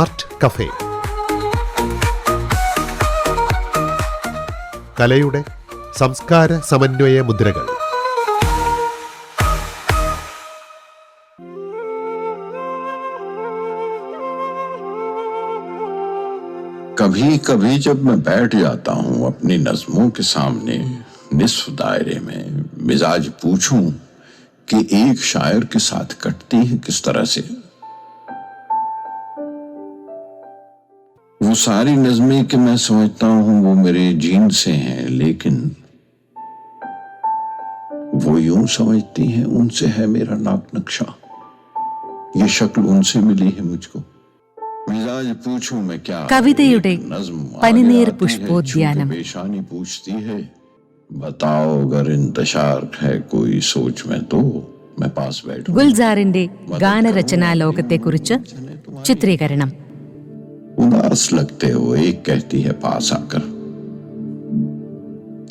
Art cafe കലയുടെ സംസ്കാര സമന്വയ മുദ്രകൾ कभी कभी जब मैं बैठ जाता हूं अपनी नज्मों के सामने निस्फ दायरे में मिजाज पूछूं कि एक शायर के साथ कटती है किस तरह से सारी नज्में कि मैं समझता हूं वो मेरे जीन से हैं लेकिन वो यूं समझती हैं उनसे है मेरा नाक नक्शा ये शक्ल उनसे मिली है मुझको मिजाज पूछूं मैं क्या കവിതയുടെ एक नज्म आगे പനിനീർ आती है, പുഷ്പോദ്യാനം. छूके पेशानी पूछती है बताओ अगर इंतशार है कोई सोच में तो मैं पास बैठूं ഗുൽസാറിന്റെ ഗാനരചനാ ലോകത്തെക്കുറിച്ച് ചിത്രീകരണം उदास लगते हो एक कहती है पास आकर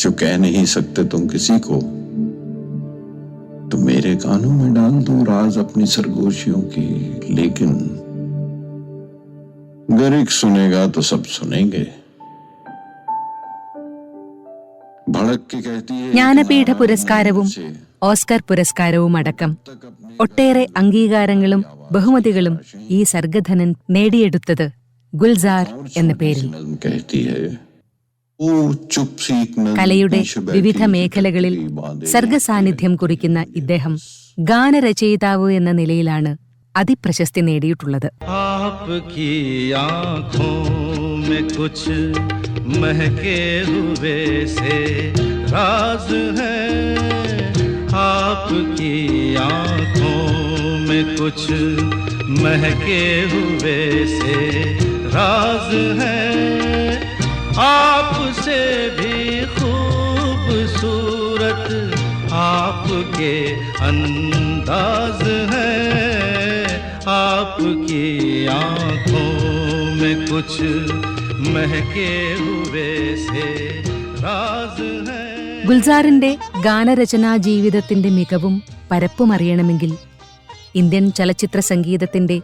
जो कह नहीं सकते तुम किसी को तो मेरे कानों में डाल दो राज अपनी सरगोशियों की लेकिन अगर एक सुनेगा तो सब सुनेंगे भड़क के कहती है ജ്ഞാനപീഠ പുരസ്കാരവും ഓസ്കർ പുരസ്കാരവും അടക്കം ഒട്ടേറെ അംഗീകാരങ്ങളും ബഹുമതികളും ഈ സർഗധനൻ നേടിയെടുത്തത് ഗുൽസാർ എന്ന പേരിൽ नज्म कहती है ओ चुप सी एक नज्म കലയുടെ पीछे बैठी വിവിധ മേഖലകളിൽ चुपी बांधे സർഗസാന്നിധ്യം കുറിക്കുന്ന ഇദ്ദേഹം ഗാനരചയിതാവ് എന്ന നിലയിലാണ് അതിപ്രശസ്തി നേടിയിട്ടുള്ളത് आपकी आंखों में कुछ महके हुए से राज है आपकी आंखों में कुछ महके हुए से राज है आपसे भी खूबसूरत आपके अंदाज है आपकी आंखों में कुछ महके हुए से राज है ഗുൽസാറിന്റെ ഗാനരചനാ ജീവിതത്തിന്റെ മികവും പരപ്പും അറിയണമെങ്കിൽ ഇന്ത്യൻ ചലച്ചിത്ര സംഗീതത്തിന്റെ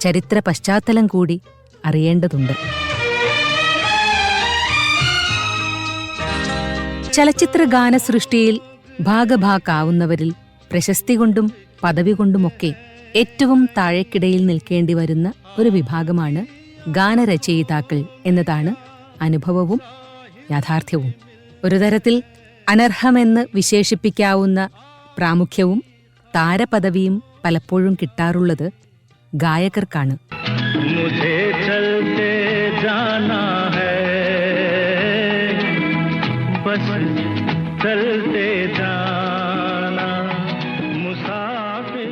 ചരിത്ര പശ്ചാത്തലം കൂടി അറിയേണ്ടതുണ്ട്. ചലച്ചിത്ര ഗാന സൃഷ്ടിയിൽ ഭാഗഭാക്കാവുന്നവരിൽ പ്രശസ്തി കൊണ്ടും പദവി കൊണ്ടുമൊക്കെ ഏറ്റവും താഴെക്കിടയിൽ നിൽക്കേണ്ടി വരുന്ന ഒരു വിഭാഗമാണ് ഗാനരചയിതാക്കൾ എന്നതാണ് അനുഭവവും യാഥാർത്ഥ്യവും. ഒരു തരത്തിൽ അനർഹമെന്ന് വിശേഷിപ്പിക്കാവുന്ന പ്രാമുഖ്യവും താരപദവിയും പലപ്പോഴും കിട്ടാറുള്ളത് ഗായകർക്കാണ്. जाना है बस चलते जाना मुसाफिर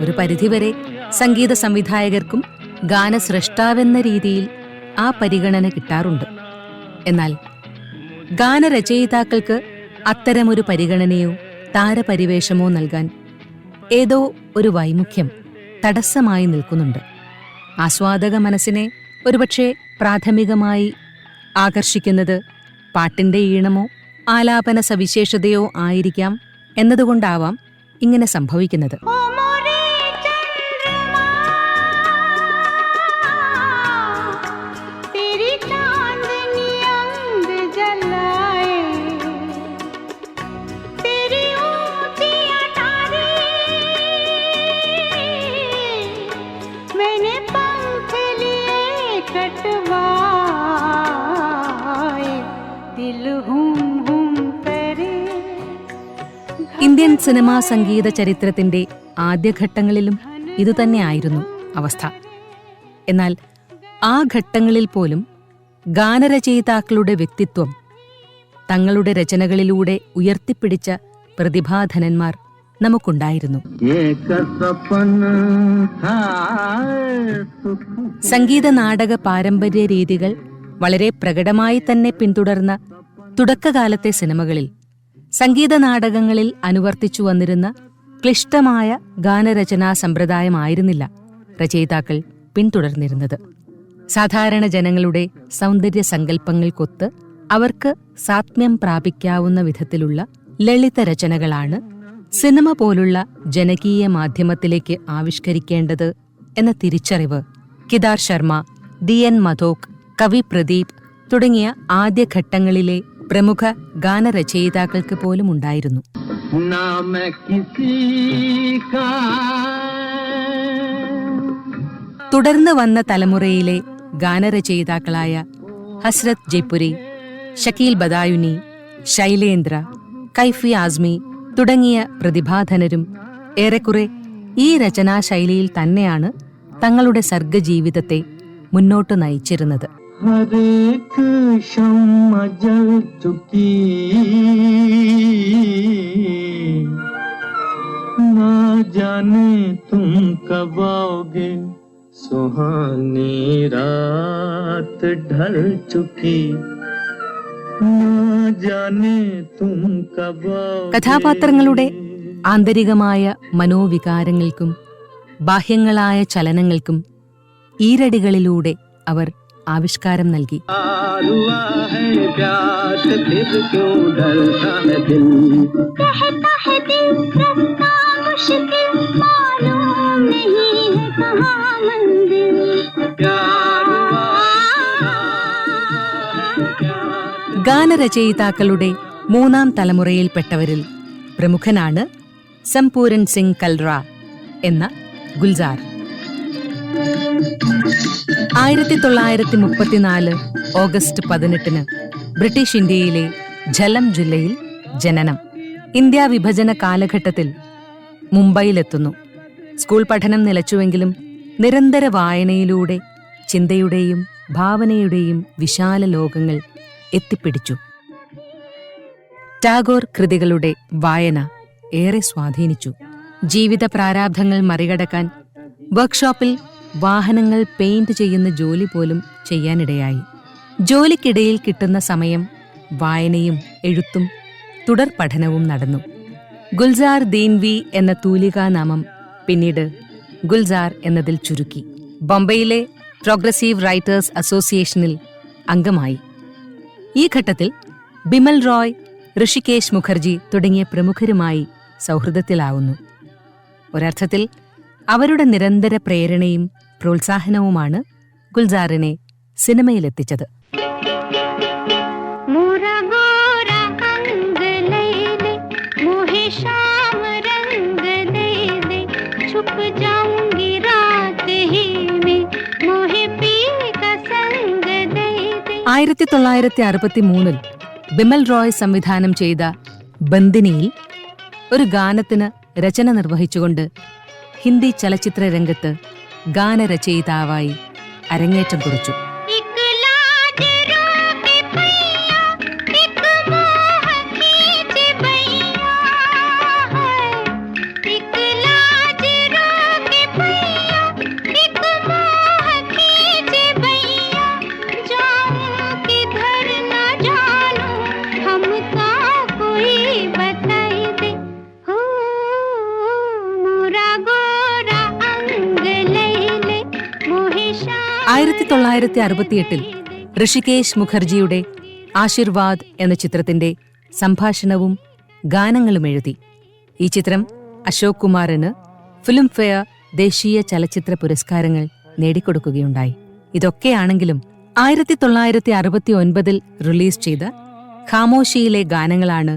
ഒരു പരിധിവരെ സംഗീത സംവിധായകർക്കും ഗാനസ്രഷ്ടാവെന്ന രീതിയിൽ ആ പരിഗണന കിട്ടാറുണ്ട് എന്നാൽ ഗാനരചയിതാക്കൾക്ക് അത്തരമൊരു പരിഗണനയോ താരപരിവേഷമോ നൽകാൻ ഏതോ ഒരു വൈമുഖ്യം തടസ്സമായി നിൽക്കുന്നുണ്ട് ആസ്വാദക മനസ്സിനെ ഒരുപക്ഷെ പ്രാഥമികമായി ആകർഷിക്കുന്നത് പാട്ടിന്റെ ഈണമോ ആലാപന സവിശേഷതയോ ആയിരിക്കാം എന്നതുകൊണ്ടാവാം ഇങ്ങനെ സംഭവിക്കുന്നത്. ഇന്ത്യൻ സിനിമാ സംഗീത ചരിത്രത്തിന്റെ ആദ്യഘട്ടങ്ങളിലും ഇതുതന്നെയായിരുന്നു അവസ്ഥ. എന്നാൽ ആ ഘട്ടങ്ങളിൽ പോലും ഗാനരചയിതാക്കളുടെ വ്യക്തിത്വം തങ്ങളുടെ രചനകളിലൂടെ ഉയർത്തിപ്പിടിച്ച പ്രതിഭാധനന്മാർ നമുക്കുണ്ടായിരുന്നു. സംഗീത നാടക പാരമ്പര്യ രീതികൾ വളരെ പ്രകടമായി തന്നെ പിന്തുടർന്ന തുടക്കകാലത്തെ സിനിമകളിൽ സംഗീത നാടകങ്ങളിൽ അനുവർത്തിച്ചു വന്നിരുന്ന ക്ലിഷ്ടമായ ഗാനരചനാ സമ്പ്രദായമായിരുന്നില്ല രചയിതാക്കൾ പിന്തുടർന്നിരുന്നത്. സാധാരണ ജനങ്ങളുടെ സൗന്ദര്യ സങ്കല്പങ്ങൾക്കൊത്ത് അവർക്ക് സാത്മ്യം പ്രാപിക്കാവുന്ന വിധത്തിലുള്ള ലളിത രചനകളാണ് സിനിമ പോലുള്ള ജനകീയ മാധ്യമത്തിലേക്ക് ആവിഷ്കരിക്കേണ്ടത് എന്ന തിരിച്ചറിവ് കിദാർ ശർമ്മ ദി എൻ മധോക് കവി പ്രദീപ് തുടങ്ങിയ ആദ്യഘട്ടങ്ങളിലെ പ്രമുഖ ഗാനരചയിതാക്കൾക്ക് പോലും ഉണ്ടായിരുന്നു തുടർന്ന് വന്ന തലമുറയിലെ ഗാനരചയിതാക്കളായ ഹസ്രത് ജയ്പുരി ഷക്കീൽ ബദായുനി ശൈലേന്ദ്ര കൈഫി ആസ്മി തുടങ്ങിയ പ്രതിഭാധനരും ഏറെക്കുറെ ഈ രചനാശൈലിയിൽ തന്നെയാണ് തങ്ങളുടെ സർഗജീവിതത്തെ മുന്നോട്ട് നയിച്ചിരുന്നത്. हर एक शम्मा जल चुकी ना जाने तुम कब आओगे सुहानी रात ढल चुकी ना जाने तुम कब आओगे കഥാപാത്രങ്ങളുടെ ആന്തരികമായ മനോവികാരങ്ങൾക്കും ബാഹ്യങ്ങളായ ചലനങ്ങൾക്കും ഈരടികളിലൂടെ അവർ ആവിഷ്കാരം നൽകി. ഗാനരചയിതാക്കളുടെ മൂന്നാം തലമുറയിൽപ്പെട്ടവരിൽ പ്രമുഖനാണ് സംപൂരൻ സിംഗ് കൽറ എന്ന ഗുൽസാർ. ആയിരത്തി തൊള്ളായിരത്തി മുപ്പത്തിനാല് ഓഗസ്റ്റ് പതിനെട്ടിന് ബ്രിട്ടീഷ് ഇന്ത്യയിലെ ജലം ജില്ലയിൽ ജനനം. ഇന്ത്യ വിഭജന കാലഘട്ടത്തിൽ മുംബൈയിലെത്തുന്നു. സ്കൂൾ പഠനം നിലച്ചുവെങ്കിലും നിരന്തര വായനയിലൂടെ ചിന്തയുടെയും ഭാവനയുടെയും വിശാല ലോകങ്ങൾ എത്തിപ്പിടിച്ചു. ടാഗോർ കൃതികളുടെ വായന ഏറെ സ്വാധീനിച്ചു. ജീവിത പ്രാരാബ്ധങ്ങൾ മറികടക്കാൻ വർക്ക്ഷോപ്പിൽ വാഹനങ്ങൾ പെയിന്റ് ചെയ്യുന്ന ജോലി പോലും ചെയ്യാനിടയായി. ജോലിക്കിടയിൽ കിട്ടുന്ന സമയം വായനയും എഴുത്തും തുടർ പഠനവും നടന്നു. ഗുൽസാർ ദീൻവി എന്ന തൂലികാനാമം പിന്നീട് ഗുൽസാർ എന്നതിൽ ചുരുക്കി. ബോംബെയിലെ പ്രോഗ്രസീവ് റൈറ്റേഴ്സ് അസോസിയേഷനിൽ അംഗമായി. ഈ ഘട്ടത്തിൽ ബിമൽ റോയ് ഋഷികേശ് മുഖർജി തുടങ്ങിയ പ്രമുഖരുമായി സൗഹൃദത്തിലാവുന്നു. ഒരർത്ഥത്തിൽ അവരുടെ നിരന്തര പ്രേരണയും പ്രോത്സാഹനവുമാണ് ഗുൽസാറിനെ സിനിമയിലെത്തിച്ചത്. ആയിരത്തി തൊള്ളായിരത്തി അറുപത്തി മൂന്നിൽ ബിമൽ റോയ് സംവിധാനം ചെയ്ത ബന്ദിനിയിൽ ഒരു ഗാനത്തിന് രചന നിർവഹിച്ചുകൊണ്ട് ഹിന്ദി ചലച്ചിത്ര രംഗത്ത് ഗാനരചയിതാവായി അരങ്ങേറ്റം കുറിച്ചു. തൊള്ളായിരത്തി അറുപത്തിയെട്ടിൽ ഋഷികേശ് മുഖർജിയുടെ ആശീർവാദ് എന്ന ചിത്രത്തിന്റെ സംഭാഷണവും ഗാനങ്ങളും എഴുതി. ഈ ചിത്രം അശോക് കുമാറിന് ഫിലിംഫെയർ ദേശീയ ചലച്ചിത്ര പുരസ്കാരങ്ങൾ നേടിക്കൊടുക്കുകയുണ്ടായി. ഇതൊക്കെയാണെങ്കിലും ആയിരത്തി തൊള്ളായിരത്തി അറുപത്തി ഒൻപതിൽ റിലീസ് ചെയ്ത ഖാമോഷിയിലെ ഗാനങ്ങളാണ്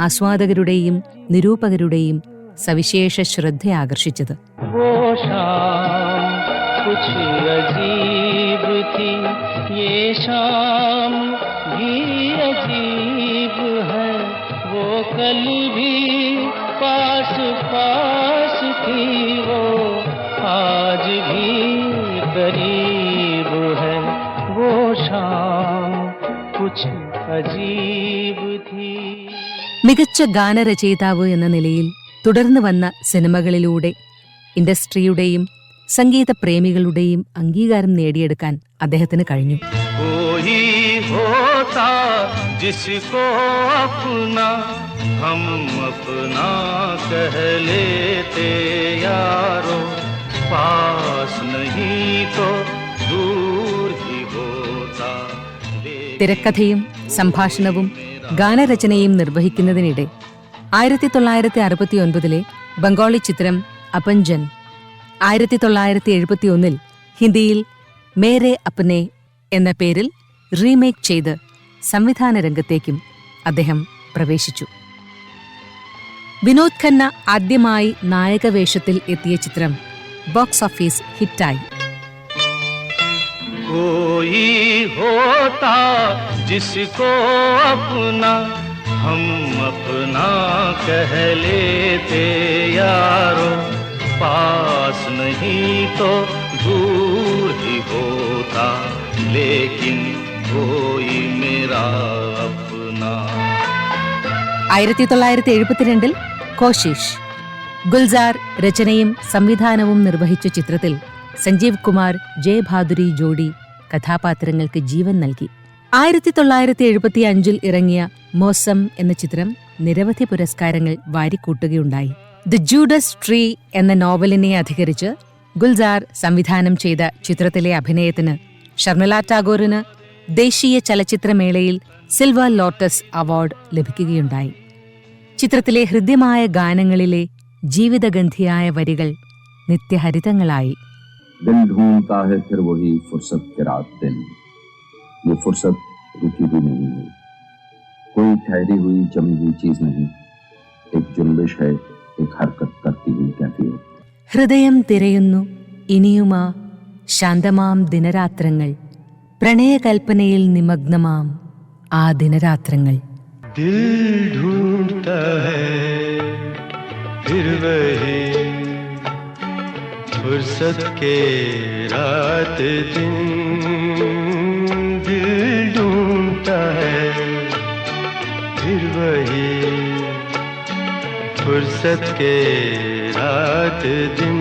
ആസ്വാദകരുടെയും നിരൂപകരുടെയും സവിശേഷ ശ്രദ്ധയാകർഷിച്ചത്. ആകർഷിച്ചത് कुछ अजीब थी ये शाम भी अजीब है वो कल भी पास पास थी वो आज भी करीब है वो शाम कुछ अजीब थी മികച്ച ഗാനരചയിതാവ് എന്ന നിലയിൽ തുടർന്നു വന്ന സിനിമകളിലൂടെ ഇൻഡസ്ട്രിയുടെയും സംഗീത പ്രേമികളുടെയും അംഗീകാരം നേടിയെടുക്കാൻ അദ്ദേഹത്തിന് കഴിഞ്ഞു. തിരക്കഥയും സംഭാഷണവും ഗാനരചനയും നിർവഹിക്കുന്നതിനിടെ ആയിരത്തി തൊള്ളായിരത്തി അറുപത്തിയൊൻപതിലെ ബംഗാളി ചിത്രം അപഞ്ചൻ ആയിരത്തി തൊള്ളായിരത്തി എഴുപത്തി ഒന്നിൽ ഹിന്ദിയിൽ മേരെ അപ്നെ എന്ന പേരിൽ റീമേക്ക് ചെയ്ത് സംവിധാന രംഗത്തേക്കും അദ്ദേഹം പ്രവേശിച്ചു വിനോദ് ഖന്ന ആദ്യമായി നായകവേഷത്തിൽ എത്തിയ ചിത്രം ബോക്സ് ഓഫീസ് ഹിറ്റായി कोई होता जिसको अपना हम अपना कह लेते यारो पास नहीं तो दूर ही होता लेकिन कोई मेरा अपना ആയിരത്തി തൊള്ളായിരത്തി എഴുപത്തിരണ്ടിൽ കോശിഷ് ഗുൽസാർ രചനയും സംവിധാനവും നിർവഹിച്ച ചിത്രത്തിൽ സഞ്ജീവ് കുമാർ ജയഭാദുരി ജോഡി കഥാപാത്രങ്ങൾക്ക് ജീവൻ നൽകി ആയിരത്തി തൊള്ളായിരത്തി എഴുപത്തി അഞ്ചിൽ ഇറങ്ങിയ മോസം എന്ന ചിത്രം നിരവധി പുരസ്കാരങ്ങൾ വാരിക്കൂട്ടുകയുണ്ടായി ദി ജൂഡസ് ട്രീ എന്ന നോവലിനെ അധികരിച്ച് ഗുൽസാർ സംവിധാനം ചെയ്ത ചിത്രത്തിലെ അഭിനയത്തിന് ഷർമിള ടാഗോറിന് ദേശീയ ചലച്ചിത്രമേളയിൽ സിൽവർ ലോട്ടസ് അവാർഡ് ലഭിക്കുകയുണ്ടായി ചിത്രത്തിലെ ഹൃദ്യമായ ഗാനങ്ങളിലെ ജീവിതഗന്ധിയായ വരികൾ നിത്യഹരിതങ്ങളായി दिल ढूंढता है फिर वही फुर्सत के रात दिन ये फुर्सत रुकी हुई नहीं है कोई ठहरी हुई जमी हुई चीज नहीं एक जुम्बिश है एक हरकत करती हुई कैफियत ഹൃദയം തിരയുന്നു ഇനിയുമാ ശാന്തമാം ദിനരാത്രങ്ങൾ പ്രണയകൽപ്പനയിൽ നിമഗ്നമാം ആ ദിനരാത്രങ്ങൾ दिल ढूंढता है फिर वही फुर्सत के रात दिन दिल ढूंढता है फिर वही फुर्सत के रात दिन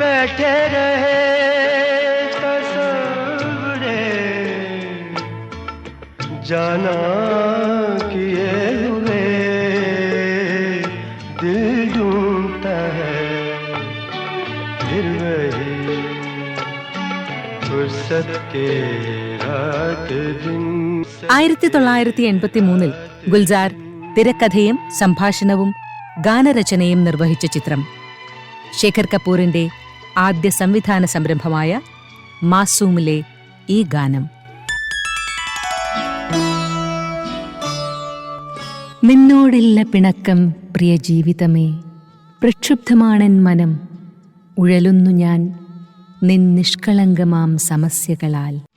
बैठे रहे तस्वरे जाना किए हुए दिल ढूंढता है फिर वही फुर्सत के रात दिन ആയിരത്തി തൊള്ളായിരത്തി എൺപത്തി മൂന്നിൽ ഗുൽസാർ തിരക്കഥയും സംഭാഷണവും ഗാനരചനയും നിർവഹിച്ച ചിത്രം. ശേഖർ കപൂറിന്റെ ആദ്യ സംവിധാന സംരംഭമായ മാസൂമിലെ ഈ ഗാനം. നിന്നോടില്ല പിണക്കം പ്രിയ ജീവിതമേ. പ്രക്ഷുബ്ധമാണെൻ മനം. ഉഴലുന്നു ഞാൻ നിൻ നിഷ്കളങ്കമാം സമസ്യകളാൽ.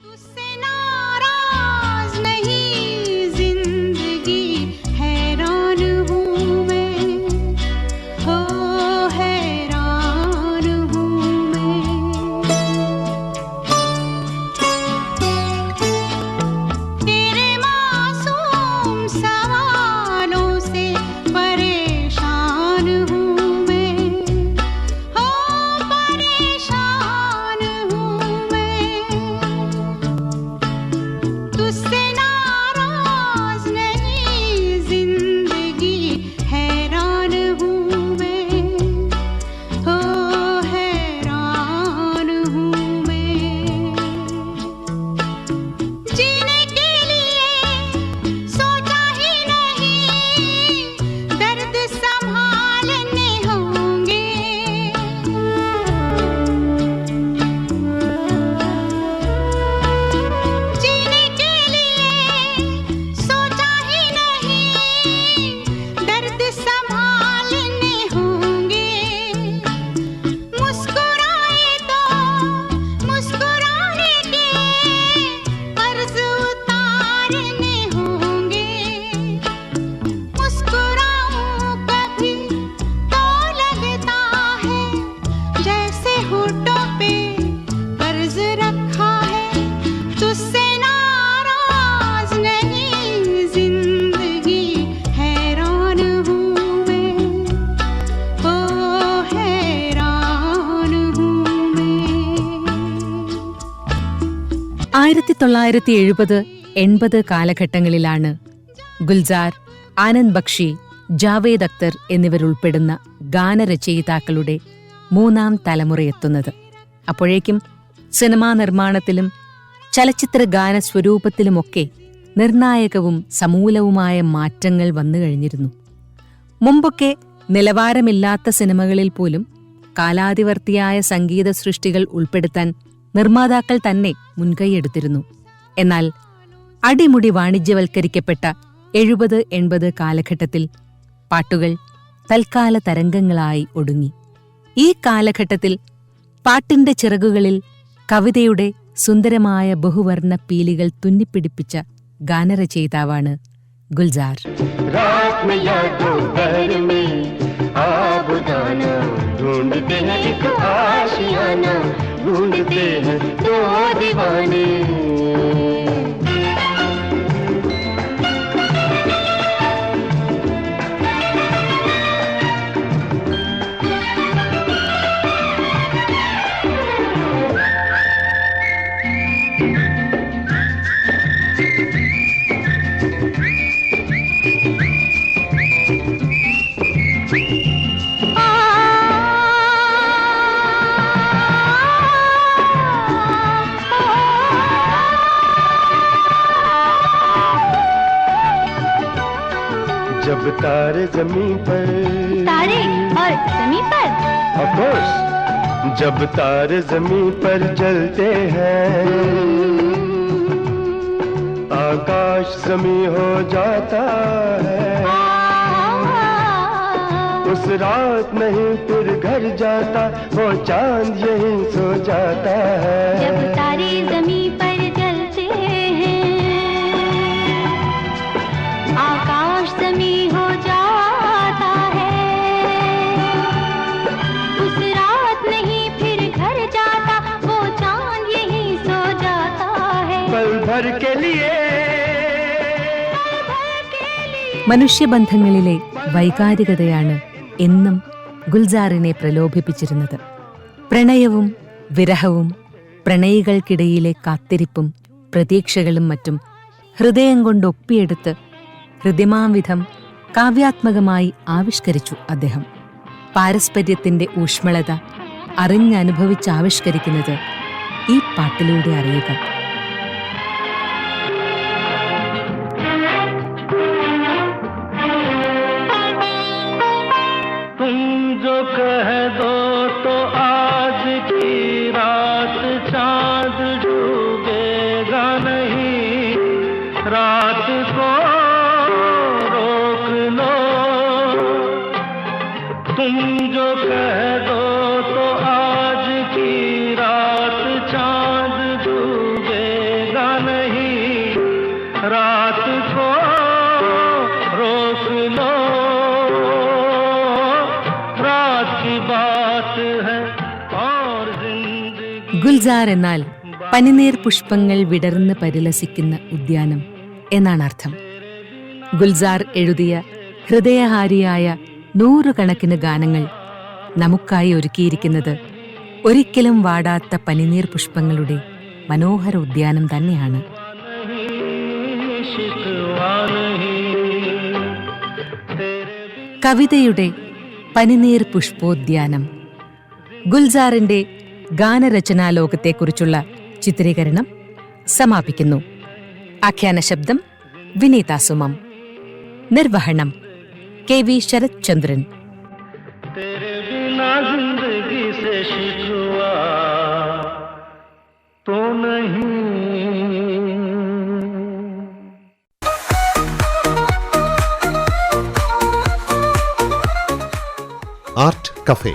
ആയിരത്തി തൊള്ളായിരത്തി എഴുപത് എൺപത് കാലഘട്ടങ്ങളിലാണ് ഗുൽജാർ ആനന്ദ് ബക്ഷി ജാവേദ് അക്തർ എന്നിവരുൾപ്പെടുന്ന ഗാനരചയിതാക്കളുടെ മൂന്നാം തലമുറയെത്തുന്നത്. അപ്പോഴേക്കും സിനിമാ നിർമ്മാണത്തിലും ചലച്ചിത്ര ഗാന സ്വരൂപത്തിലുമൊക്കെ നിർണായകവും സമൂലവുമായ മാറ്റങ്ങൾ വന്നു കഴിഞ്ഞിരുന്നു. മുമ്പൊക്കെ നിലവാരമില്ലാത്ത സിനിമകളിൽ പോലും കാലാതിവർത്തിയായ സംഗീത സൃഷ്ടികൾ ഉൾപ്പെടുത്താൻ നിർമ്മാതാക്കൾ തന്നെ മുൻകൈയെടുത്തിരുന്നു എന്നാൽ അടിമുടി വാണിജ്യവൽക്കരിക്കപ്പെട്ട എഴുപത് എൺപത് കാലഘട്ടത്തിൽ പാട്ടുകൾ തൽക്കാല തരംഗങ്ങളായി ഒടുങ്ങി ഈ കാലഘട്ടത്തിൽ പാട്ടിന്റെ ചിറകുകളിൽ കവിതയുടെ സുന്ദരമായ ബഹുവർണ്ണ പീലികൾ തുന്നിപ്പിടിപ്പിച്ച ഗാനരചയിതാവാണ് ഗുൽസാർ रात में या दोपहर में आप जाना ढूंढते हैं एक आशियाना ढूंढते हैं दो दीवाने। तारे ज़मीन पर। तारे और ज़मीन पर। Course, जब तारे ज़मीन पर चलते हैं आकाश जमी हो जाता है। उस रात नहीं फिर घर जाता वो चाँद यहीं सो जाता है। जब तारे ज़मीन पर മനുഷ്യബന്ധങ്ങളിലെ വൈകാരികതയാണ് എന്നും ഗുൽസാറിനെ പ്രലോഭിപ്പിച്ചിരുന്നത്. പ്രണയവും വിരഹവും പ്രണയികൾക്കിടയിലെ കാത്തിരിപ്പും പ്രതീക്ഷകളും മറ്റും ഹൃദയം കൊണ്ട് കൊണ്ടൊപ്പിയെടുത്ത് ഹൃദ്യമാംവിധം കാവ്യാത്മകമായി ആവിഷ്കരിച്ചു അദ്ദേഹം. പാരസ്പര്യത്തിന്റെ ഊഷ്മളത അറിഞ്ഞനുഭവിച്ചാവിഷ്കരിക്കുന്നത് ഈ പാട്ടിലൂടെ അറിയുക. ഗുൽസാർ എന്നാൽ പനിനീർ പുഷ്പങ്ങൾ വിടർന്ന് പരിലസിക്കുന്ന ഉദ്യാനം എന്നാണ് അർത്ഥം. ഗുൽസാർ എഴുതിയ ഹൃദയഹാരിയായ നൂറുകണക്കിന് ഗാനങ്ങൾ നമുക്കായി ഒരുക്കിയിരിക്കുന്നത് ഒരിക്കലും വാടാത്ത പനിനീർ പുഷ്പങ്ങളുടെ മനോഹര ഉദ്യാനം തന്നെയാണ്. കവിതയുടെ പനിനീർ പുഷ്പോദ്യാനം ഗുൽസാറിന്റെ ഗാനരചനാ ലോകത്തെക്കുറിച്ചുള്ള ചിത്രീകരണം സമാപിക്കുന്നു. ആഖ്യാന ശബ്ദം വിനീതാസുമം. നിർവഹണം K V Sarath Chandran art cafe